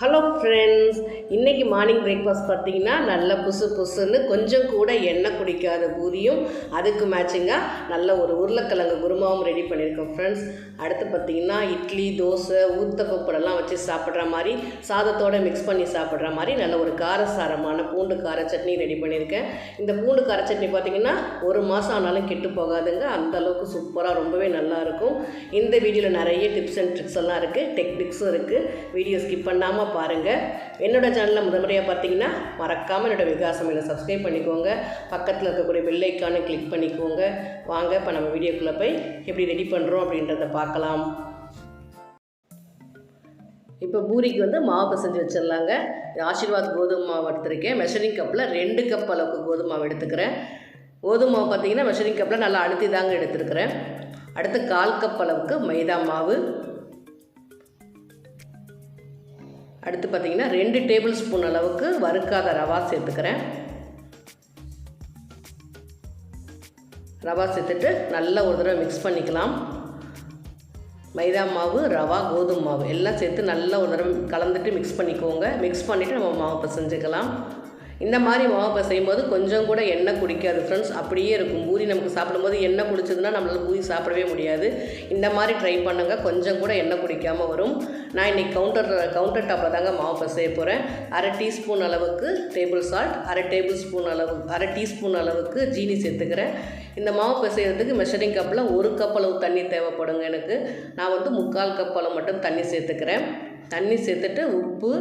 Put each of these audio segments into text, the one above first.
Hello friends இன்றைக்கி morning breakfast பார்த்தீங்கன்னா நல்ல புசு புசுன்னு கொஞ்சம் கூட எண்ணெய் குடிக்காத பூரியும் அதுக்கு மேட்சிங்காக நல்ல ஒரு உருளைக்கிழங்கு குருமாவும் ரெடி பண்ணியிருக்கோம் ஃப்ரெண்ட்ஸ் அடுத்து பார்த்தீங்கன்னா இட்லி தோசை ஊத்தப்பப்படெல்லாம் வச்சு சாப்பிட்ற மாதிரி சாதத்தோடு மிக்ஸ் பண்ணி சாப்பிட்ற மாதிரி நல்ல ஒரு காரசாரமான பூண்டு கார சட்னி ரெடி பண்ணியிருக்கேன். இந்த பூண்டு கார சட்னி பார்த்தீங்கன்னா ஒரு மாதம் ஆனாலும் கெட்டு போகாதுங்க. அந்தளவுக்கு சூப்பராக ரொம்பவே நல்லாயிருக்கும். இந்த வீடியோவில் நிறைய டிப்ஸ் அண்ட் ட்ரிக்ஸ் எல்லாம் இருக்குது டெக்னிக்ஸும் இருக்குது வீடியோ ஸ்கிப் பண்ணாமல் பாருங்கள் என்னோட சேனலில் முதல் முறையாக பார்த்தீங்கன்னா மறக்காமல் என்னோட விகாசமையில் சப்ஸ்கிரைப் பண்ணிக்கோங்க. பக்கத்தில் இருக்கக்கூடிய பெல்லைக்கானு கிளிக் பண்ணிக்கோங்க. வாங்க இப்போ நம்ம வீடியோக்குள்ளே போய் எப்படி ரெடி பண்ணுறோம் அப்படின்றத பார்க்கலாம். இப்போ பூரிக்கு வந்து மாவு பிசைஞ்சு வச்சிடலாங்க. ஆசீர்வாத் கோதுமை மாவு எடுத்திருக்கேன். மெஷரிங் கப்பில் ரெண்டு கப் அளவுக்கு கோதுமை மாவு எடுத்துக்கிறேன். கோதுமை மாவு பார்த்தீங்கன்னா மெஷரிங் கப்பில் நல்லா அழுத்தி தாங்க எடுத்துருக்கிறேன். அடுத்து கால் கப் அளவுக்கு மைதா மாவு. அடுத்து பார்த்தீங்கன்னா ரெண்டு டேபிள் ஸ்பூன் அளவுக்கு வறுக்காத ரவா சேர்த்துக்கிறேன். ரவா சேர்த்துட்டு நல்லா ஒரு தடவை மிக்ஸ் பண்ணிக்கலாம். மைதா மாவு ரவா கோதுமை மாவு எல்லாம் சேர்த்து நல்லா ஒரு தடவை கலந்துட்டு மிக்ஸ் பண்ணிக்கோங்க. மிக்ஸ் பண்ணிவிட்டு நம்ம மாவு பிசைஞ்சுக்கலாம். இந்த மாதிரி மாவு செய்யும்போது கொஞ்சம் கூட எண்ணெய் குடிக்காது ஃப்ரெண்ட்ஸ் அப்படியே இருக்கும். பூரி நமக்கு சாப்பிடும்போது எண்ணெய் குடிச்சதுன்னா நம்மளால் பூரி சாப்பிடவே முடியாது. இந்த மாதிரி ட்ரை பண்ணுங்க. கொஞ்சம் கூட எண்ணெய் குடிக்காமல் வரும். நான் இன்றைக்கி கவுண்டர் கவுண்டர் டாப்பில் தாங்க மாவு செய்ய போகிறேன் அரை டீஸ்பூன் அளவுக்கு டேபிள் சால்ட் அரை டேபிள் ஸ்பூன் அளவு அரை டீஸ்பூன் அளவுக்கு ஜீனி சேர்த்துக்கிறேன். இந்த மாவு பிசைகிறதுக்கு மெஷரிங் கப்பில் ஒரு கப் அளவு தண்ணி தேவைப்படுங்க எனக்கு. நான் வந்து முக்கால் கப் அளவு மட்டும் தண்ணி சேர்த்துக்கிறேன். தண்ணி சேர்த்துட்டு உப்பு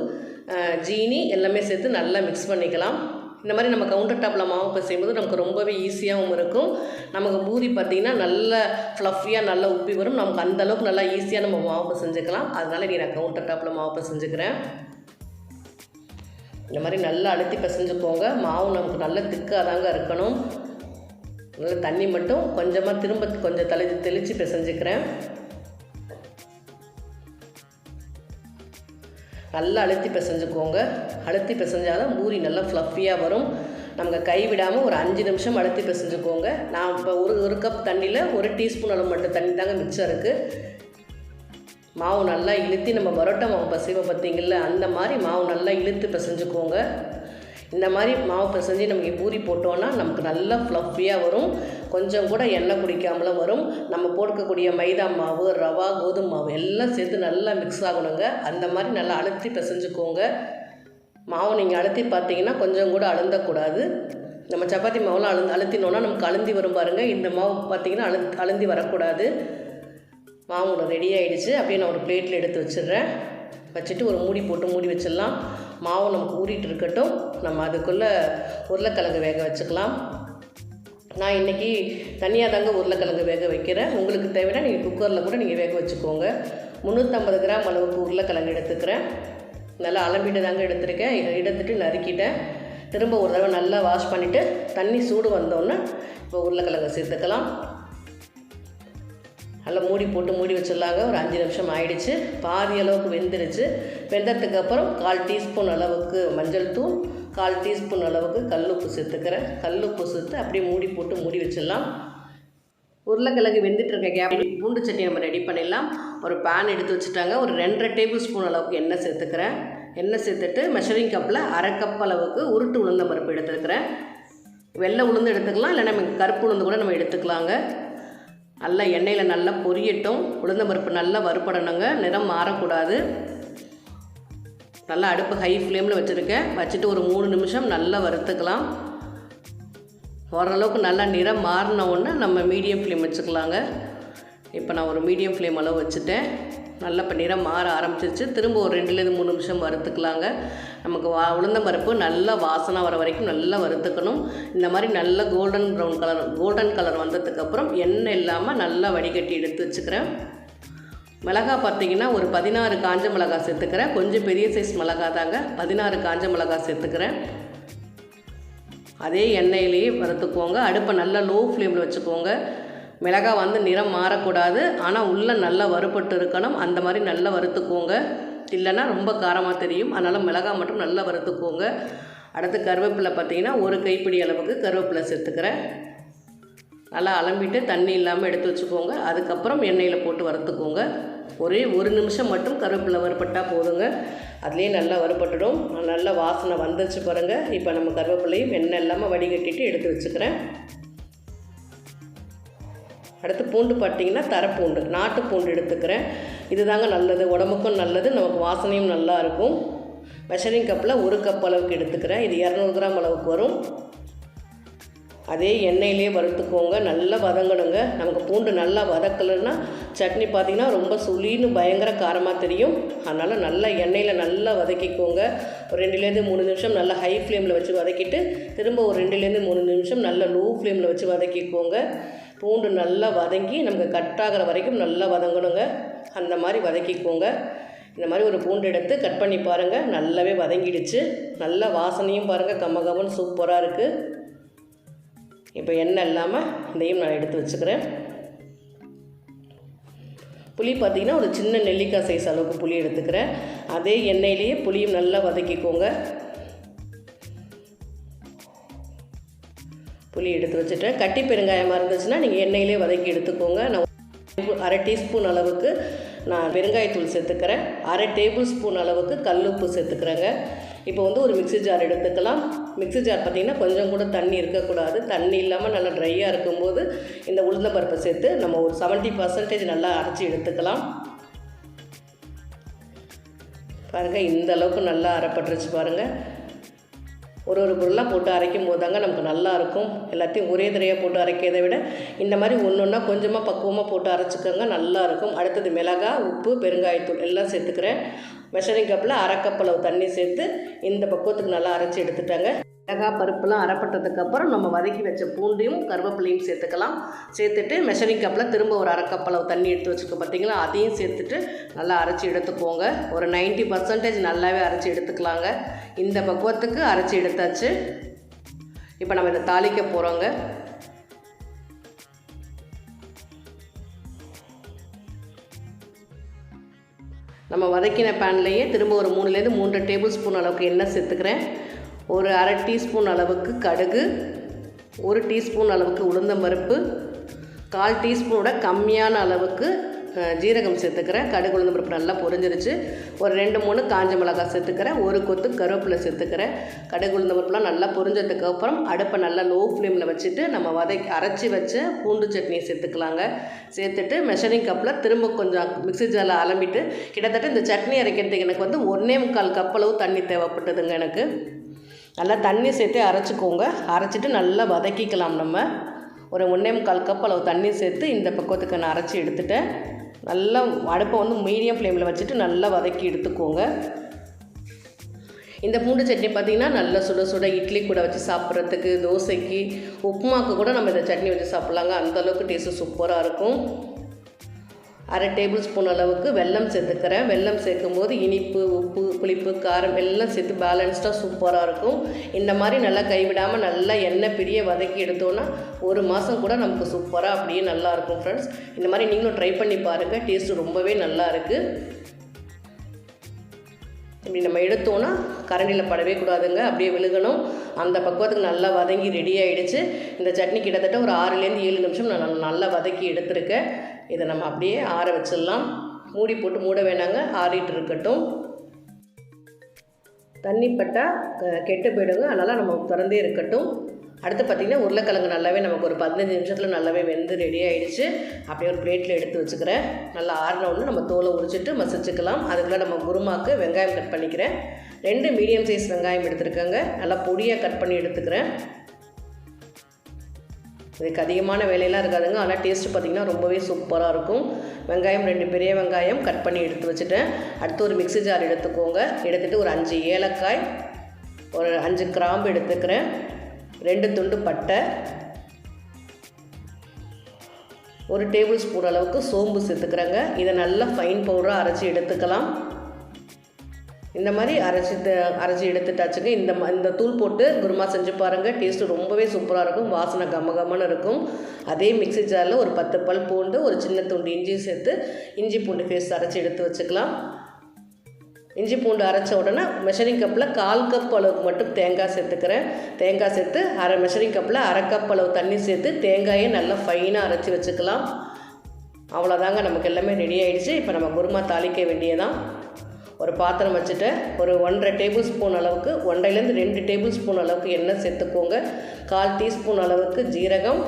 ஜீனி எல்லாமே சேர்த்து நல்லா மிக்ஸ் பண்ணிக்கலாம். இந்த மாதிரி நம்ம கவுண்டர் டாப்பில் மாவு பிசையும்போது நமக்கு ரொம்பவே ஈஸியாகவும் இருக்கும். நமக்கு பூரி பார்த்திங்கன்னா நல்ல ஃப்ளஃபியாக நல்லா உப்பி வரும். நமக்கு அந்த அளவுக்கு நல்லா ஈஸியாக நம்ம மாவு பிசைஞ்சுக்கலாம் அதனால் நீ நான் கவுண்டர் டாப்பில் மாவு பிசைஞ்சுக்கிறேன் இந்த மாதிரி நல்லா அழுத்தி பிசைஞ்சுக்கோங்க. மாவு நமக்கு நல்ல திக்காக தாங்க இருக்கணும். நல்லா தண்ணி மட்டும் கொஞ்சமாக திரும்ப கொஞ்சம் தெளி தெளித்து பிசைஞ்சுக்கிறேன். நல்லா அழுத்தி பிசைஞ்சுக்கோங்க. அழுத்தி பிசைஞ்சாதான் பூரி நல்லா ஃப்ளஃபியாக வரும். நமக்கு கை விடாமல் ஒரு அஞ்சு நிமிஷம் அழுத்தி பிசைஞ்சுக்கோங்க. நான் இப்போ ஒரு ஒரு கப் தண்ணியில் ஒரு டீஸ்பூன் அளவு மட்டும் தண்ணி தாங்க மிச்சம் இருக்குது மாவு நல்லா இழுத்தி நம்ம பரோட்டா மாவு பசைவை பார்த்தீங்கள அந்த மாதிரி மாவு நல்லா இழுத்து பிசைஞ்சுக்கோங்க. இந்த மாதிரி மாவு பிசைஞ்சு நமக்கு பூரி போட்டோன்னா நமக்கு நல்லா ஃப்ளஃபியாக வரும். கொஞ்சம் கூட எண்ணெய் குடிக்காமலும் வரும். நம்ம போட்டுக்கக்கூடிய மைதா மாவு ரவா கோதுமை மாவு எல்லாம் சேர்த்து நல்லா மிக்ஸ் ஆகணுங்க. அந்த மாதிரி நல்லா அழுத்தி பிசைஞ்சுக்கோங்க. மாவு நீங்கள் அழுத்தி பார்த்தீங்கன்னா கொஞ்சம் கூட அழுந்தக்கூடாது. நம்ம சப்பாத்தி மாவுலாம் அழு அழுத்தினோன்னா நமக்கு அழுந்தி வரும் பாருங்கள் இந்த மாவு பார்த்தீங்கன்னா அழு அழுந்தி வரக்கூடாது. மாவு ரெடி ஆகிடுச்சு அப்படியே நான் ஒரு பிளேட்டில் எடுத்து வச்சிடுறேன். வச்சுட்டு ஒரு மூடி போட்டு மூடி வச்சிடலாம். மாவு நமக்கு ஊறிட்டு இருக்கட்டும். நம்ம அதுக்குள்ளே உருளைக்கிழங்கு வேக வச்சுக்கலாம். நான் இன்றைக்கி தனியாக தாங்க உருளைக்கிழங்கு வேக வைக்கிறேன். உங்களுக்கு தேவைன்னா நீங்கள் குக்கரில் கூட நீங்கள் வேக வச்சுக்கோங்க. முந்நூற்றம்பது கிராம் அளவுக்கு உருளைக்கிழங்கு எடுத்துக்கிறேன். நல்லா அலம்பிட்டு தாங்க எடுத்துருக்கேன். எடுத்துட்டு நறுக்கிட்டேன். திரும்ப ஒரு தடவை நல்லா வாஷ் பண்ணிவிட்டு தண்ணி சூடு வந்தோன்னே இப்போ உருளைக்கிழங்கு சேர்த்துக்கலாம். நல்லா மூடி போட்டு மூடி வச்சிடலாங்க. ஒரு அஞ்சு நிமிஷம் ஆயிடுச்சு. பாதி அளவுக்கு வெந்துருச்சு. வெந்ததுக்கு அப்புறம் கால் டீஸ்பூன் அளவுக்கு மஞ்சள் தூள் கால் டீஸ்பூன் அளவுக்கு கல்லுப்பு சேர்த்துக்கிறேன். கல்லுப்பு சேர்த்து அப்படியே மூடி போட்டு மூடி வச்சிடலாம். உருளைக்கிழங்கு வெந்துட்டு இருக்க கேப் பூண்டு சட்னி நம்ம ரெடி பண்ணிடலாம். ஒரு பேன் எடுத்து வச்சுட்டாங்க. ஒரு ரெண்டரை டேபிள் ஸ்பூன் அளவுக்கு எண்ணெய் சேர்த்துக்கிறேன். எண்ணெய் சேர்த்துட்டு மெஷரிங் கப்பில் அரை கப் அளவுக்கு உருட்டு உளுந்த பருப்பு எடுத்துருக்கிறேன். வெள்ளை உளுந்து எடுத்துக்கலாம். இல்லைன்னா நம்ம கருப்பு உளுந்து கூட நம்ம எடுத்துக்கலாங்க. நல்லா எண்ணெயில் நல்லா பொரியட்டும். உளுந்தம்பருப்பு நல்லா வறுப்படணுங்க நிறம் மாறக்கூடாது. நல்லா அடுப்பு ஹை ஃப்ளேமில் வச்சுருக்கேன். வச்சுட்டு ஒரு மூணு நிமிஷம் நல்லா வறுத்துக்கலாம். ஓரளவுக்கு நல்லா நிறம் மாறின உடனே நம்ம மீடியம் ஃப்ளேம் வச்சுக்கலாங்க. இப்போ நான் ஒரு மீடியம் ஃப்ளேம் அளவு வச்சுட்டேன். நல்ல இப்போ நிறம் மாற ஆரம்பிச்சிருச்சு. திரும்ப ஒரு ரெண்டுலேருந்து மூணு நிமிஷம் வறுத்துக்கலாங்க. நமக்கு வா உளுந்தம்பருப்பு நல்லா வாசனை வர வரைக்கும் நல்லா வறுத்துக்கணும். இந்த மாதிரி நல்ல golden brown colour golden colour வந்ததுக்கப்புறம் எண்ணெய் இல்லாமல் நல்லா வடிகட்டி எடுத்து வச்சுக்கிறேன். மிளகா பார்த்தீங்கன்னா ஒரு பதினாறு காஞ்ச மிளகா சேர்த்துக்கிறேன். கொஞ்சம் பெரிய சைஸ் மிளகா தாங்க. பதினாறு காஞ்ச மிளகா சேர்த்துக்கிறேன். அதே எண்ணெயிலேயே வறுத்துக்கோங்க. அடுப்பை நல்லா லோ ஃப்ளேமில் வச்சுக்கோங்க. மிளகா வந்து நிறம் மாறக்கூடாது. ஆனால் உள்ளே நல்லா வறுபட்டு இருக்கணும். அந்த மாதிரி நல்லா வறுத்துக்கோங்க. இல்லைன்னா ரொம்ப காரமாக தெரியும். அதனால் மிளகாய் மட்டும் நல்லா வறுத்துக்கோங்க. அடுத்து கருவேப்பிலை பார்த்தீங்கன்னா ஒரு கைப்பிடி அளவுக்கு கருவேப்பிலை சேர்த்துக்கிறேன். நல்லா அலம்பிட்டு தண்ணி இல்லாமல் எடுத்து வச்சுக்கோங்க. அதுக்கப்புறம் எண்ணெயில் போட்டு வறுத்துக்கோங்க. ஒரே ஒரு நிமிஷம் மட்டும் கருவேப்பிலை வறுபட்டால் போதுங்க. அதுலேயே நல்லா வறுபட்டுடும். நல்லா வாசனை வந்துச்சு பாருங்கள் இப்போ நம்ம கருவேப்பிலையும் எண்ணெய் இல்லாமல் வடிகட்டிட்டு எடுத்து வச்சுக்கிறேன். அடுத்து பூண்டு பார்த்தீங்கன்னா தரப்பூண்டு. நாட்டு பூண்டு எடுத்துக்கிறேன். இதுதாங்க நல்லது. உடம்புக்கும் நல்லது. நமக்கு வாசனையும் நல்லா இருக்கும். மெஷரிங் கப்பில் ஒரு கப் அளவுக்கு எடுத்துக்கிறேன். இது இரநூறு கிராம் அளவுக்கு வரும். அதே எண்ணெயிலே வறுத்துக்கோங்க. நல்லா வதங்கணுங்க. நமக்கு பூண்டு நல்லா வதக்கலைன்னா சட்னி பார்த்திங்கன்னா ரொம்ப சுளின்னு பயங்கர காரமாக தெரியும். அதனால் நல்லா எண்ணெயில் நல்லா வதக்கிக்கோங்க. ஒரு ரெண்டுலேருந்து மூணு நிமிஷம் நல்லா ஹை ஃப்ளேமில் வச்சு வதக்கிட்டு திரும்ப ஒரு ரெண்டுலேருந்து மூணு நிமிஷம் நல்லா லோ ஃப்ளேமில் வச்சு வதக்கிக்கோங்க. பூண்டு நல்லா வதங்கி நமக்கு கட் ஆகிற வரைக்கும் நல்லா வதங்கணுங்க. அந்த மாதிரி வதக்கிக்கோங்க. இந்த மாதிரி ஒரு பூண்டு எடுத்து கட் பண்ணி பாருங்கள் நல்லாவே வதங்கிடுச்சு. நல்ல வாசனையும் பாருங்கள் கம்ம சூப்பராக இருக்குது இப்போ எண்ணெய் இல்லாமல் இதையும் நான் எடுத்து வச்சுக்கிறேன். புளி பார்த்திங்கன்னா ஒரு சின்ன நெல்லிக்காய் சைஸ் அளவுக்கு புளி எடுத்துக்கிறேன். அதே எண்ணெயிலேயே புளியும் நல்லா வதக்கிக்கோங்க. புளி எடுத்து வச்சுட்டேன். கட்டி பெருங்காயமாக இருந்துச்சுன்னா நீங்கள் எண்ணெயிலே வதக்கி எடுத்துக்கோங்க. நான் அரை டீஸ்பூன் அளவுக்கு நான் பெருங்காயத்தூள் சேர்த்துக்கிறேன். அரை டேபிள் ஸ்பூன் அளவுக்கு கல்லுப்பு சேர்த்துக்கிறேங்க. இப்போ வந்து ஒரு மிக்ஸி ஜார் எடுத்துக்கலாம். மிக்ஸி ஜார் பார்த்திங்கன்னா கொஞ்சம் கூட தண்ணி இருக்கக்கூடாது. தண்ணி இல்லாமல் நல்லா ட்ரையாக இருக்கும்போது இந்த உளுந்த பருப்பை சேர்த்து நம்ம ஒரு செவன்ட்டி பர்சன்டேஜ் நல்லா அரைச்சி எடுத்துக்கலாம். பாருங்கள் இந்த அளவுக்கு நல்லா அரைப்பட்டுருச்சு பாருங்கள் ஒரு ஒரு பொருளாக போட்டு அரைக்கும் போது தாங்க நமக்கு நல்லாயிருக்கும் எல்லாத்தையும் ஒரே தடையாக போட்டு அரைக்கிறதை விட இந்த மாதிரி ஒன்று ஒன்றா கொஞ்சமாக பக்குவமாக போட்டு அரைச்சிக்கோங்க நல்லாயிருக்கும் அடுத்தது மிளகா உப்பு பெருங்காயத்தூள் எல்லாம் சேர்த்துக்கிறேன். மெஷரிங் கப்பில் அரை தண்ணி சேர்த்து இந்த பக்குவத்துக்கு நல்லா அரைச்சி எடுத்துட்டாங்க. மிளகா பருப்புலாம் அரைப்பட்டதுக்கப்புறம் நம்ம வதக்கி வச்ச பூண்டையும் கருவேப்பிலையும் சேர்த்துக்கலாம். சேர்த்துட்டு மெஷரிங் கப்பில் திரும்ப ஒரு அரை கப் அளவு தண்ணி எடுத்து வச்சுக்க பார்த்தீங்களா அதையும் சேர்த்துட்டு நல்லா அரைச்சி எடுத்துக்கோங்க. ஒரு நைன்ட்டி பர்சன்டேஜ் நல்லாவே அரைச்சி எடுத்துக்கலாங்க. இந்த பக்குவத்துக்கு அரைச்சி எடுத்தாச்சு. இப்போ நம்ம இதை தாளிக்க போகிறோங்க நம்ம வதக்கின பேன்லேயே திரும்ப ஒரு மூணுலேருந்து மூன்று டேபிள் ஸ்பூன் அளவுக்கு எண்ணெய் சேர்த்துக்கிறேன். ஒரு அரை டீஸ்பூன் அளவுக்கு கடுகு ஒரு டீஸ்பூன் அளவுக்கு உளுந்தம்பருப்பு கால் டீஸ்பூனோட கம்மியான அளவுக்கு ஜீரகம் சேர்த்துக்கிறேன். கடுகு உளுந்தம் பருப்பு நல்லா பொரிஞ்சிருச்சு. ஒரு ரெண்டு மூணு காஞ்ச மிளகாய் சேர்த்துக்கிறேன். ஒரு கொத்து கருவேப்பிலை சேர்த்துக்கிறேன். கடுகு உளுந்தம் பருப்புலாம் நல்லா பொரிஞ்சதுக்கு அப்புறம் அடுப்பை நல்லா லோ ஃப்ளேமில் வச்சுட்டு நம்ம வதக்கி அரைச்சி வச்ச பூண்டு சட்னியை சேர்த்துக்கலாங்க. சேர்த்துட்டு மெஷரிங் கப்பில் திரும்ப கொஞ்சம் மிக்ஸி ஜாரில் அலம்பிட்டு கிட்டத்தட்ட இந்த சட்னி அரைக்கிறதுக்கு எனக்கு வந்து ஒன்றே முக்கால் கப் அளவு தண்ணி தேவைப்பட்டதுங்க எனக்கு. நல்லா தண்ணி சேர்த்து அரைச்சிக்கோங்க. அரைச்சிட்டு நல்லா வதக்கிக்கலாம் நம்ம. ஒரு ஒன்றே முக்கால் கப் அளவு தண்ணி சேர்த்து இந்த பக்குவத்துக்கு நான் அரைச்சி எடுத்துட்டேன். நல்லா அடுப்பை வந்து மீடியம் ஃப்ளேமில் வச்சுட்டு நல்லா வதக்கி எடுத்துக்கோங்க. இந்த பூண்டு சட்னி பார்த்திங்கன்னா நல்லா சுட சுட இட்லி கூட வச்சு சாப்பிட்றதுக்கு தோசைக்கு உப்புமாவுக்கு கூட நம்ம இந்த சட்னி வச்சு சாப்பிட்லாங்க. அந்தளவுக்கு டேஸ்ட்டு சூப்பராக இருக்கும். அரை டேபிள் ஸ்பூன் அளவுக்கு வெல்லம் சேர்த்துக்கிறேன். வெல்லம் சேர்க்கும் போது இனிப்பு உப்பு புளிப்பு காரம் எல்லாம் சேர்த்து பேலன்ஸ்டாக சூப்பராக இருக்கும். இந்த மாதிரி நல்லா கைவிடாமல் நல்லா எண்ணெய் பிரிய வதக்கி எடுத்தோன்னா ஒரு மாதம் கூட நமக்கு சூப்பராக அப்படியே நல்லாயிருக்கும் ஃப்ரெண்ட்ஸ் இந்த மாதிரி நீங்களும் ட்ரை பண்ணி பாருங்கள் டேஸ்ட்டு ரொம்பவே நல்லா இருக்குது இப்படி நம்ம எடுத்தோன்னா கரண்டியில் படவே கூடாதுங்க. அப்படியே விழுகணும். அந்த பக்குவத்துக்கு நல்லா வதங்கி ரெடி ஆகிடுச்சு இந்த சட்னி கிட்டத்தட்ட ஒரு ஆறுலேருந்து ஏழு நிமிஷம் நான் நல்லா வதக்கி எடுத்திருக்கேன். இதை நம்ம அப்படியே ஆற வச்சிடலாம். மூடி போட்டு மூட வேணாங்க. ஆறிட்டு இருக்கட்டும். தண்ணி பட்டால் கெட்டு போயிடுங்க. அதனால் நம்ம திறந்தே இருக்கட்டும். அடுத்து பார்த்திங்கன்னா உருளைக்கிழங்கு நல்லாவே நமக்கு ஒரு பதினஞ்சு நிமிஷத்தில் நல்லாவே வெந்து ரெடி ஆகிடுச்சு அப்படியே ஒரு பிளேட்டில் எடுத்து வச்சுக்கிறேன். நல்லா ஆறின ஒன்று நம்ம தோலை உரிச்சிட்டு மசிச்சுக்கலாம். அதுக்குள்ளே நம்ம குருமாக்கு வெங்காயம் கட் பண்ணிக்கிறேன். ரெண்டு மீடியம் சைஸ் வெங்காயம் எடுத்துருக்கேங்க. நல்லா பொடியாக கட் பண்ணி எடுத்துக்கிறேன். இதுக்கு அதிகமான வேலையெல்லாம் இருக்காதுங்க. ஆனால் டேஸ்ட்டு பார்த்திங்கன்னா ரொம்பவே சூப்பராக இருக்கும். வெங்காயம் ரெண்டு பெரிய வெங்காயம் கட் பண்ணி எடுத்து வச்சுட்டேன். அடுத்து ஒரு மிக்ஸி ஜார் எடுத்துக்கோங்க. எடுத்துகிட்டு ஒரு அஞ்சு ஏலக்காய் ஒரு அஞ்சு கிராம்பு எடுத்துக்கிறேன். ரெண்டு துண்டு பட்டை ஒரு டேபிள் ஸ்பூன் அளவுக்கு சோம்பு சேர்த்துக்கிறேங்க. இதை நல்லா ஃபைன் பவுடராக அரைச்சி எடுத்துக்கலாம். இந்த மாதிரி அரைச்சி அரைச்சி எடுத்துட்டாச்சுங்க. இந்த ம இந்த தூள் போட்டு குருமா செஞ்சு பாருங்கள் டேஸ்ட்டு ரொம்பவே சூப்பராக இருக்கும். வாசனை கம்ம கம்மன்னு இருக்கும். அதே மிக்ஸி ஜாரில் ஒரு பத்து பல் பூண்டு ஒரு சின்ன துண்டு இஞ்சி சேர்த்து இஞ்சி பூண்டு பேஸ்ட் அரைச்சி எடுத்து வச்சுக்கலாம். இஞ்சி பூண்டு அரைச்ச உடனே மெஷரிங் கப்பில் கால் கப் அளவுக்கு மட்டும் தேங்காய் சேர்த்துக்கிறேன். தேங்காய் சேர்த்து அரை மெஷரிங் கப்பில் அரை கப் அளவு தண்ணி சேர்த்து தேங்காயை நல்லா ஃபைனாக அரைச்சி வச்சுக்கலாம். அவ்வளோதாங்க நமக்கு எல்லாமே ரெடி ஆகிடுச்சு இப்போ நம்ம குருமா தாளிக்க வேண்டியதான் ஒரு பாத்திரம் வச்சுட்டு ஒரு ஒன்றரை டேபிள் ஸ்பூன் அளவுக்கு ஒன்றையிலேருந்து ரெண்டு டேபிள் ஸ்பூன் அளவுக்கு எண்ணெய் சேர்த்துக்கோங்க. கால் டீஸ்பூன் அளவுக்கு ஜீரகம்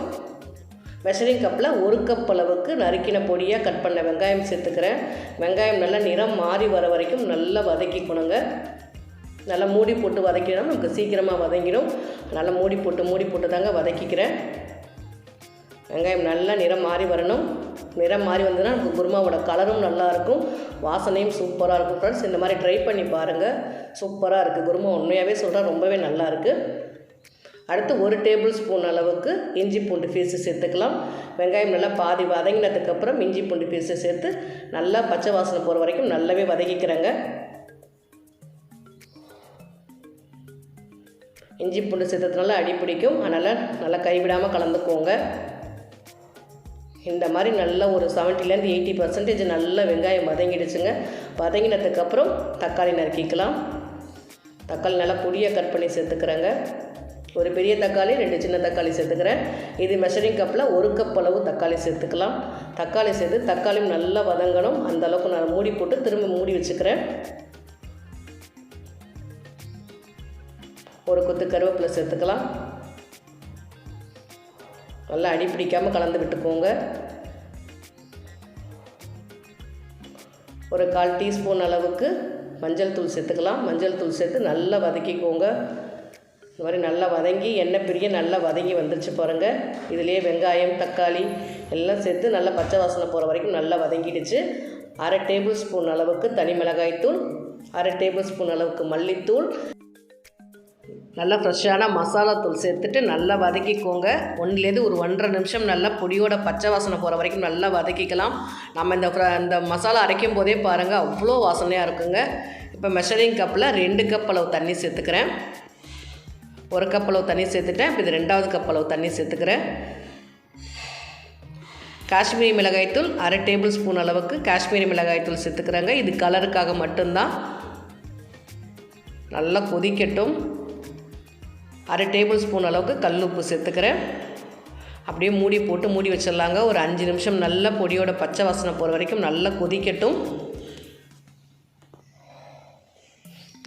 மெஷரிங் கப்பில் ஒரு கப் அளவுக்கு நறுக்கின பொடியாக கட் பண்ண வெங்காயம் சேர்த்துக்கிறேன். வெங்காயம் நல்லா நிறம் மாறி வர வரைக்கும் நல்லா வதக்கிக்கணுங்க. நல்லா மூடி போட்டு வதக்கினா நமக்கு சீக்கிரமாக வதங்கிடும். நல்லா மூடி போட்டு மூடி போட்டு தாங்க வதக்கிக்கிறேன். வெங்காயம் நல்லா நிறம் மாறி வரணும். நிறம் மாறி வந்ததுன்னா நமக்கு குருமாவோட கலரும் நல்லாயிருக்கும் வாசனையும் சூப்பராக இருக்கும். ஃப்ரெண்ட்ஸ் இந்த மாதிரி ட்ரை பண்ணி பாருங்கள் சூப்பராக இருக்குது குருமா உண்மையாகவே சொல்கிறேன் ரொம்பவே நல்லாயிருக்கு அடுத்து ஒரு டேபிள் ஸ்பூன் அளவுக்கு இஞ்சி பூண்டு பீஸு சேர்த்துக்கலாம். வெங்காயம் நல்லா பாதி வதங்கினதுக்கப்புறம் இஞ்சி பூண்டு பீஸு சேர்த்து நல்லா பச்சை வாசனை போகிற வரைக்கும் நல்லாவே வதக்கிக்கிறேங்க. இஞ்சி பூண்டு சேர்த்ததுனால அடி பிடிக்கும். அதனால் நல்லா கைவிடாமல் கலந்துக்கோங்க. இந்த மாதிரி நல்ல ஒரு செவன்ட்டிலேருந்து எயிட்டி பர்சன்டேஜ் நல்லா வெங்காயம் வதங்கிடுச்சுங்க. வதங்கினதுக்கப்புறம் தக்காளி நறுக்கிக்கலாம். தக்காளி நல்லா பொடியாக கட் பண்ணி சேர்த்துக்கிறேங்க. ஒரு பெரிய தக்காளி ரெண்டு சின்ன தக்காளி சேர்த்துக்கிறேன். இது மெஷரிங் கப்பில் ஒரு கப் அளவு தக்காளி சேர்த்துக்கலாம். தக்காளி சேர்த்து தக்காளியும் நல்லா வதங்கணும். அந்த அளவுக்கு நான் மூடி போட்டு திரும்ப மூடி வச்சுக்கிறேன். ஒரு கொத்து கருவேப்பிலை சேர்த்துக்கலாம். நல்லா அடி பிடிக்காமல் கலந்து விட்டுக்கோங்க. ஒரு கால் டீஸ்பூன் அளவுக்கு மஞ்சள் தூள் சேர்த்துக்கலாம். மஞ்சள் தூள் சேர்த்து நல்லா வதக்கிக்கோங்க. இந்த மாதிரி நல்லா வதங்கி எண்ணெய் பிரிய நல்லா வதங்கி வந்துருச்சு பாருங்கள் இதுலேயே வெங்காயம் தக்காளி எல்லாம் சேர்த்து நல்லா பச்சை வாசனை போகிற வரைக்கும் நல்லா வதங்கிடுச்சு. அரை டேபிள் ஸ்பூன் அளவுக்கு தனி மிளகாய்த்தூள் அரை டேபிள் ஸ்பூன் அளவுக்கு மல்லித்தூள். நல்லா ஃப்ரெஷ்ஷான மசாலா தூள் சேர்த்துட்டு நல்லா வதக்கிக்கோங்க. ஒன்றுலேருந்து ஒரு ஒன்றரை நிமிஷம் நல்லா பொடியோட பச்சை வாசனை போகிற வரைக்கும் நல்லா வதக்கிக்கலாம். நம்ம இந்த இந்த மசாலா அரைக்கும் போதே பாருங்கள் அவ்வளோ வாசனையாக இருக்குங்க. இப்போ மெஷரிங் கப்பில் ரெண்டு கப் அளவு தண்ணி சேர்த்துக்கிறேன். ஒரு கப் அளவு தண்ணி சேர்த்துட்டேன். இப்போ இது ரெண்டாவது கப் அளவு தண்ணி சேர்த்துக்கிறேன். காஷ்மீரி மிளகாய்த்தூள் அரை டேபிள் ஸ்பூன் அளவுக்கு காஷ்மீரி மிளகாய்த்தூள் சேர்த்துக்கிறாங்க. இது கலருக்காக மட்டும்தான். நல்லா கொதிக்கட்டும். அரை டேபிள் ஸ்பூன் அளவுக்கு கல் உப்பு சேர்த்துக்கிறேன். அப்படியே மூடி போட்டு மூடி வச்சிடலாங்க. ஒரு அஞ்சு நிமிஷம் நல்ல பொடியோட பச்சை வாசனை போகிற வரைக்கும் நல்லா கொதிக்கட்டும்.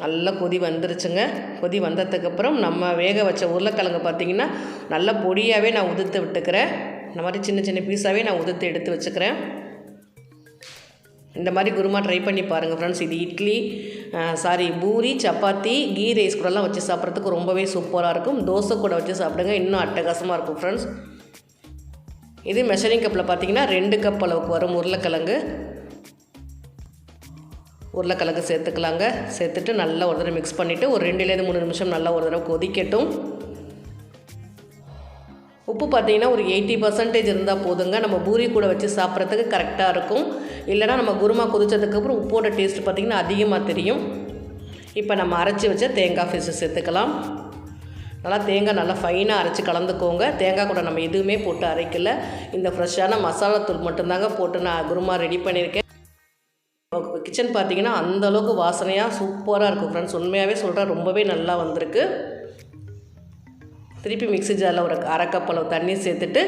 நல்லா கொதி வந்துருச்சுங்க. கொதி வந்ததுக்கப்புறம் நம்ம வேக வச்ச உருளைக்கிழங்கு பார்த்திங்கன்னா நல்லா பொடியாகவே நான் உதிர்த்து விட்டுக்கிறேன். இந்த மாதிரி சின்ன சின்ன பீஸாகவே நான் உதிர்த்து எடுத்து வச்சுக்கிறேன். இந்த மாதிரி குருமா ட்ரை பண்ணி பாருங்கள் ஃப்ரெண்ட்ஸ் இது idli sorry puri chapati ghee rice கூடலாம் வச்சு சாப்பிட்றதுக்கு ரொம்பவே சூப்பராக இருக்கும். தோசை கூட வச்சு சாப்பிடுங்க. இன்னும் அட்டகாசமாக இருக்கும் ஃப்ரெண்ட்ஸ் இது மெஷரிங் கப்பில் பார்த்தீங்கன்னா ரெண்டு கப் அளவுக்கு வரும் உருளைக்கிழங்கு. உருளைக்கிழங்கு சேர்த்துக்கலாங்க. சேர்த்துட்டு நல்லா ஒரு தடவை மிக்ஸ் பண்ணிவிட்டு ஒரு ரெண்டுலேருந்து மூணு நிமிஷம் நல்லா ஒரு தடவை கொதிக்கட்டும். உப்பு பார்த்தீங்கன்னா ஒரு எயிட்டி பர்சன்டேஜ் இருந்தால் போதுங்க. நம்ம பூரி கூட வச்சு சாப்பிட்றதுக்கு கரெக்டாக இருக்கும். இல்லைனா நம்ம குருமா கொதிச்சதுக்கப்புறம் உப்போட டேஸ்ட் பார்த்திங்கன்னா அதிகமாக தெரியும். இப்போ நம்ம அரைச்சி வச்ச தேங்காய் ஃபிஷ் சேர்த்துக்கலாம். நல்லா தேங்காய் நல்லா ஃபைனாக அரைச்சி கலந்துக்கோங்க. தேங்காய் கூட நம்ம எதுவுமே போட்டு அரைக்கல. இந்த ஃப்ரெஷ்ஷான மசாலா தூள் மட்டும்தாங்க போட்டு நான் குருமா ரெடி பண்ணியிருக்கேன். கிச்சன் பார்த்தீங்கன்னா அந்த அளவுக்கு வாசனையாக சூப்பராக இருக்கும். ஃப்ரெண்ட்ஸ் உண்மையாகவே சொல்கிறேன் ரொம்பவே நல்லா வந்திருக்கு. திருப்பி மிக்ஸி ஜாரில் ஒரு அரை கப் அளவு தண்ணி சேர்த்துட்டு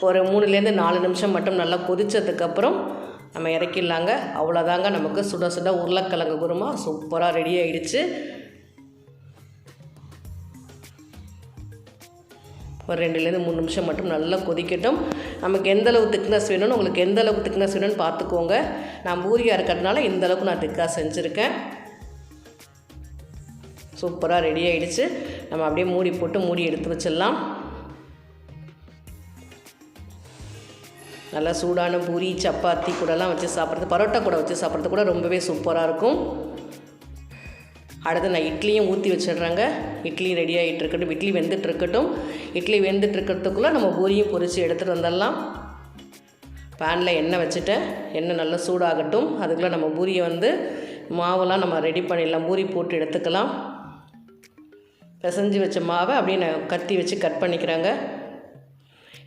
ஒரு மூணுலேருந்து நாலு நிமிஷம் மட்டும் நல்லா கொதித்ததுக்கப்புறம் நம்ம இறக்கிடலாங்க. அவ்வளோதாங்க நமக்கு சுட சுட உருளைக்கிழங்கு குருமா சூப்பராக ரெடி ஆகிடுச்சு ஒரு ரெண்டுலேருந்து மூணு நிமிஷம் மட்டும் நல்லா கொதிக்கட்டும். நமக்கு எந்த அளவு திக்னஸ் வேணும்னு உங்களுக்கு எந்த அளவுக்கு திக்னஸ் வேணும்னு பார்த்துக்கோங்க. நான் பூரியாக இருக்கிறதுனால இந்த அளவுக்கு நான் திக்காக செஞ்சுருக்கேன். சூப்பராக ரெடி ஆகிடுச்சு நம்ம அப்படியே மூடி போட்டு மூடி எடுத்து வச்சிடலாம். நல்லா சூடான பூரி சப்பாத்தி கூடலாம் வச்சு சாப்பிட்றது பரோட்டா கூட வச்சு சாப்பிட்றது கூட ரொம்பவே சூப்பராக இருக்கும். அடுத்து நான் இட்லியும் ஊற்றி வச்சிடுறேங்க. இட்லி ரெடி ஆகிட்டு இருக்கட்டும் இட்லி வெந்துட்டு இருக்கட்டும் இட்லி வெந்துட்டு இருக்கிறதுக்குள்ளே நம்ம பூரியும் பொரித்து எடுத்துகிட்டு வந்துடலாம். பேனில் எண்ணெய் வச்சுட்டேன் எண்ணெய் நல்லா சூடாகட்டும். அதுக்குள்ளே நம்ம பூரியை வந்து மாவெல்லாம் நம்ம ரெடி பண்ணிடலாம். பூரி போட்டு எடுத்துக்கலாம். பிசைஞ்சு வச்ச மாவை அப்படியே நான் கத்தி வச்சு கட் பண்ணிக்கிறேங்க.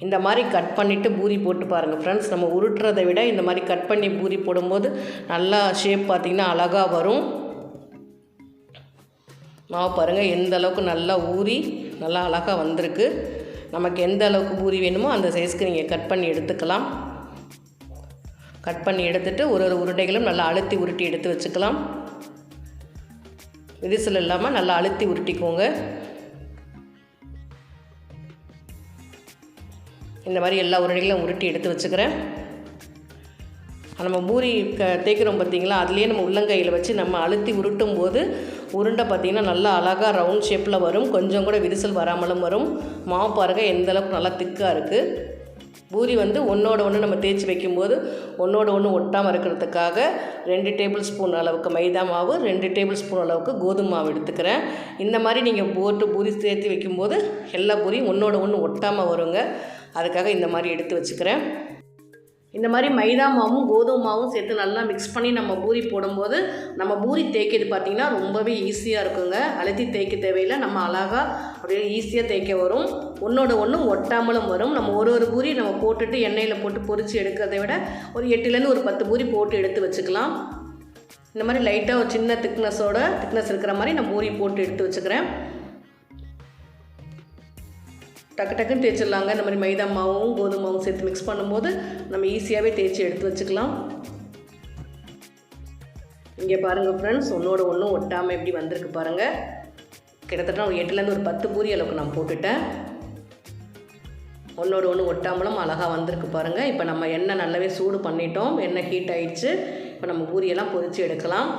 இந்த மாதிரி கட் பண்ணிவிட்டு பூரி போட்டு பாருங்கள் ஃப்ரெண்ட்ஸ் நம்ம உருட்டுறதை விட இந்த மாதிரி கட் பண்ணி பூரி போடும்போது நல்லா ஷேப் பார்த்திங்கன்னா அழகாக வரும். மாவு பாருங்கள் எந்த அளவுக்கு நல்லா ஊறி நல்லா அழகாக வந்திருக்கு. நமக்கு எந்த அளவுக்கு பூரி வேணுமோ அந்த சைஸ்க்கு நீங்கள் கட் பண்ணி எடுத்துக்கலாம். கட் பண்ணி எடுத்துட்டு ஒரு ஒரு உருண்டைகளும் நல்லா அழுத்தி உருட்டி எடுத்து வச்சுக்கலாம். விரிசல் இல்லாமல் நல்லா அழுத்தி உருட்டிக்கோங்க. இந்த மாதிரி எல்லா உருண்டைகளும் உருட்டி எடுத்து வச்சுக்கிறேன். நம்ம பூரி க தேய்க்கிறோம் பார்த்தீங்களா அதுலேயே நம்ம உள்ளங்கையில் வச்சு நம்ம அழுத்தி உருட்டும் போது உருண்டை பார்த்திங்கன்னா நல்லா அழகாக ரவுண்ட் ஷேப்பில் வரும். கொஞ்சம் கூட விரிசல் வராமலும் வரும். மாவு பாருங்கள் எந்த அளவுக்கு நல்லா திக்காக இருக்குது பூரி வந்து ஒன்றோட ஒன்று நம்ம தேய்ச்சி வைக்கும்போது ஒன்றோட ஒன்று ஒட்டாமல் இருக்கிறதுக்காக ரெண்டு டேபிள் ஸ்பூன் அளவுக்கு மைதா மாவு ரெண்டு டேபிள் ஸ்பூன் அளவுக்கு கோதுமை மாவு எடுத்துக்கிறேன். இந்த மாதிரி நீங்கள் போட்டு பூரி சேர்த்து வைக்கும்போது எல்லா பூரியும் ஒன்றோட ஒன்று ஒட்டாமல் வருங்க. அதுக்காக இந்த மாதிரி எடுத்து வச்சுக்கிறேன். இந்த மாதிரி மைதா மாவும் கோதுமை மாவும் சேர்த்து நல்லா மிக்ஸ் பண்ணி நம்ம பூரி போடும்போது நம்ம பூரி தேய்க்கிறது பார்த்திங்கன்னா ரொம்பவே ஈஸியாக இருக்குங்க. அழுத்தி தேய்க்க தேவையில்லை. நம்ம அழகாக அப்படியே ஈஸியாக தேய்க்க வரும். ஒன்றோட ஒன்றும் ஒட்டாமலும் வரும். நம்ம ஒரு ஒரு பூரி நம்ம போட்டுட்டு எண்ணெயில் போட்டு பொரித்து எடுக்கிறத விட ஒரு எட்டுலேருந்து ஒரு பத்து பூரி போட்டு எடுத்து வச்சுக்கலாம். இந்த மாதிரி லைட்டாக ஒரு சின்ன திக்னஸோட திக்னஸ் இருக்கிற மாதிரி நான் பூரி போட்டு எடுத்து வச்சுக்கிறேன். டக்கு டக்குன்னு தேய்ச்சிடலாங்க. இந்த மாதிரி மைதா மாவும் கோதுமை மாவும் சேர்த்து மிக்ஸ் பண்ணும்போது நம்ம ஈஸியாகவே தேய்ச்சி எடுத்து வச்சுக்கலாம். இங்கே பாருங்கள் ஃப்ரெண்ட்ஸ் ஒன்றோட ஒன்றும் ஒட்டாமல் எப்படி வந்திருக்கு பாருங்கள் கிட்டத்தட்ட ஒரு எட்டுலேருந்து ஒரு பத்து பூரி அளவுக்கு நான் போட்டுட்டேன். ஒன்றோட ஒன்று ஒட்டாமலும் அழகாக வந்திருக்கு பாருங்கள் இப்போ நம்ம எண்ணெய் நல்லாவே சூடு பண்ணிட்டோம். எண்ணெய் ஹீட் ஆயிடுச்சு. இப்போ நம்ம பூரியெல்லாம் பொரித்து எடுக்கலாம்.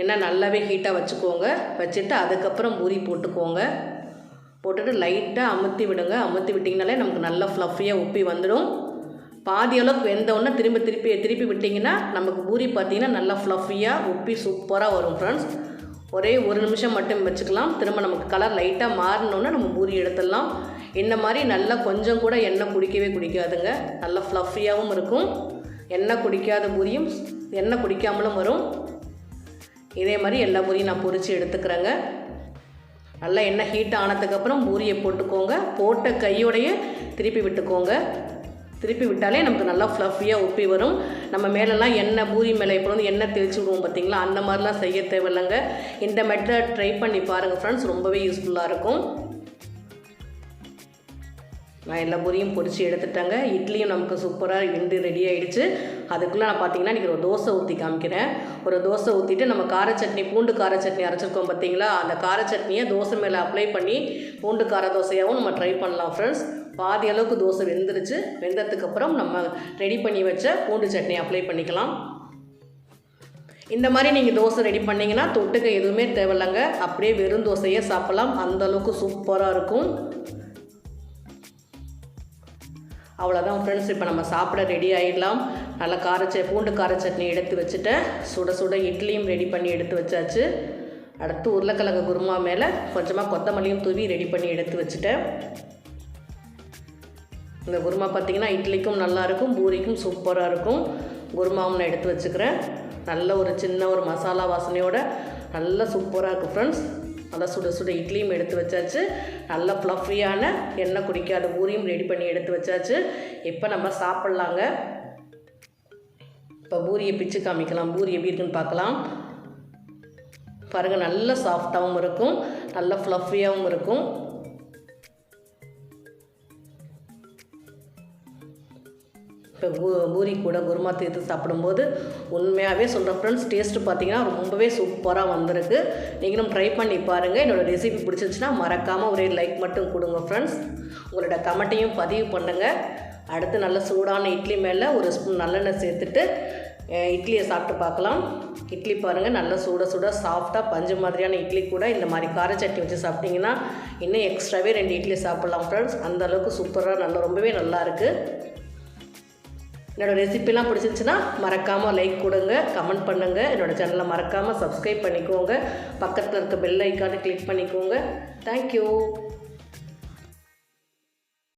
எண்ணெய் நல்லாவே ஹீட்டாக வச்சுக்கோங்க. வச்சுட்டு அதுக்கப்புறம் பூரி போட்டுக்கோங்க. போட்டுட்டு லைட்டாக அமுத்தி விடுங்க. அமுத்தி விட்டிங்கனாலே நமக்கு நல்லா ஃப்ளஃபியாக உப்பி வந்துடும். பாதி அளவுக்கு வெந்த உடனே திரும்ப திருப்பி திருப்பி விட்டிங்கன்னா நமக்கு பூரி பார்த்தீங்கன்னா நல்லா ஃப்ளஃபியாக உப்பி சூப்பராக வரும் ஃப்ரெண்ட்ஸ் ஒரே ஒரு நிமிஷம் மட்டும் வச்சுக்கலாம். திரும்ப நமக்கு கலர் லைட்டாக மாறினோன்னே நம்ம பூரி எடுத்துடலாம். இந்த மாதிரி நல்லா கொஞ்சம் கூட எண்ணெய் குடிக்கவே குடிக்காதுங்க. நல்லா ஃப்ளஃபியாகவும் இருக்கும். எண்ணெய் குடிக்காத பூரியும் எண்ணெய் குடிக்காமலும் வரும். இதே மாதிரி எல்லா பூரியும் நான் பொரித்து எடுத்துக்கிறேங்க. நல்லா எண்ணெய் ஹீட் ஆனதுக்கப்புறம் பூரியை போட்டுக்கோங்க. போட்ட கையோடையே திருப்பி விட்டுக்கோங்க. திருப்பி விட்டாலே நமக்கு நல்லா ஃப்ளஃபியாக உப்பி வரும். நம்ம மேலெல்லாம் எண்ணெய் பூரி மேலே இப்போ வந்து எண்ணெய் தெளிச்சு விடுவோம் பார்த்தீங்களா அந்த மாதிரிலாம் செய்ய தேவையில்லைங்க. இந்த மெத்தட் ட்ரை பண்ணி பாருங்கள் ஃப்ரெண்ட்ஸ் ரொம்பவே யூஸ்ஃபுல்லாக இருக்கும். நான் எல்லா பூரியும் பொரித்து எடுத்துட்டாங்க. இட்லியும் நமக்கு சூப்பராக வெந்து ரெடி ஆகிடுச்சு அதுக்குள்ளே நான் பார்த்தீங்கன்னா இன்றைக்கி ஒரு தோசை ஊற்றி காமிக்கிறேன். ஒரு தோசை ஊற்றிட்டு நம்ம கார சட்னி பூண்டு கார சட்னி அரைச்சிருக்கோம் பார்த்தீங்களா அந்த கார சட்னியை தோசை மேலே அப்ளை பண்ணி பூண்டு கார தோசையாகவும் நம்ம ட்ரை பண்ணலாம் ஃப்ரெண்ட்ஸ் பாதி அளவுக்கு தோசை வெந்துருச்சு. வெந்ததுக்கப்புறம் நம்ம ரெடி பண்ணி வச்ச பூண்டு சட்னி அப்ளை பண்ணிக்கலாம். இந்த மாதிரி நீங்கள் தோசை ரெடி பண்ணிங்கன்னா தொட்டுக்க எதுவுமே தேவையில்லைங்க. அப்படியே வெறும் தோசையே சாப்பிட்லாம். அந்த அளவுக்கு சூப்பராக இருக்கும். அவ்வளோதான் ஃப்ரெண்ட்ஸ் இப்போ நம்ம சாப்பிட ரெடி ஆகிடலாம் நல்லா கார ச பூண்டு கார சட்னி எடுத்து வச்சுட்டேன். சுட சுட இட்லியும் ரெடி பண்ணி எடுத்து வச்சாச்சு. அடுத்து உருளைக்கிழங்கு குருமா மேலே கொஞ்சமாக கொத்தமல்லியும் தூவி ரெடி பண்ணி எடுத்து வச்சுட்டேன். இந்த குருமா பார்த்திங்கன்னா இட்லிக்கும் நல்லாயிருக்கும் பூரிக்கும் சூப்பராக இருக்கும். குருமாவும் நான் எடுத்து வச்சுக்கிறேன். நல்ல ஒரு சின்ன ஒரு மசாலா வாசனையோட நல்ல சூப்பராக இருக்கும் ஃப்ரெண்ட்ஸ் நல்லா சுட சுட இட்லியும் எடுத்து வச்சாச்சு. நல்ல ஃப்ளஃபியான எண்ணெய் குடிக்காத பூரியும் ரெடி பண்ணி எடுத்து வச்சாச்சு. இப்போ நம்ம சாப்பிட்லாங்க. இப்போ பூரியை பிச்சு காமிக்கலாம். பூரி எப்படி இருக்குன்னு பார்க்கலாம். பாருங்கள் நல்ல சாஃப்டாகவும் இருக்கும். நல்ல ஃப்ளஃபியாகவும் இருக்கும். இப்போ பூ பூரி கூட குருமா தீர்த்து சாப்பிடும்போது உண்மையாகவே சொல்கிறேன் ஃப்ரெண்ட்ஸ் டேஸ்ட்டு பார்த்தீங்கன்னா ரொம்பவே சூப்பராக வந்திருக்கு. நீங்களும் ட்ரை பண்ணி பாருங்கள் என்னோடய ரெசிபி பிடிச்சிருச்சுன்னா மறக்காமல் ஒரே லைக் மட்டும் கொடுங்க ஃப்ரெண்ட்ஸ் உங்களோட கமெண்ட்டையும் பதிவு பண்ணுங்கள் அடுத்து நல்ல சூடான இட்லி மேலே ஒரு ஸ்பூன் நல்லெண்ணெய் சேர்த்துட்டு இட்லியை சாப்பிட்டு பார்க்கலாம். இட்லி பாருங்கள் நல்லா சூட சூடாக சாஃப்டாக பஞ்சு மாதிரியான இட்லி கூட இந்த மாதிரி கார சட்னி வச்சு சாப்பிட்டிங்கன்னா இன்னும் எக்ஸ்ட்ராவே ரெண்டு இட்லி சாப்பிட்லாம் ஃப்ரெண்ட்ஸ் அந்த அளவுக்கு சூப்பராக நல்லா ரொம்பவே நல்லாயிருக்கு என்னோடய ரெசிபிலாம் பிடிச்சிருந்துச்சுன்னா மறக்காமல் லைக் கொடுங்க கமெண்ட் பண்ணுங்கள் என்னோடய சேனலை மறக்காமல் சப்ஸ்கிரைப் பண்ணிக்கோங்க. பக்கத்தில் இருக்க பெல் ஐக்கானை கிளிக் பண்ணிக்கோங்க. தேங்க்யூ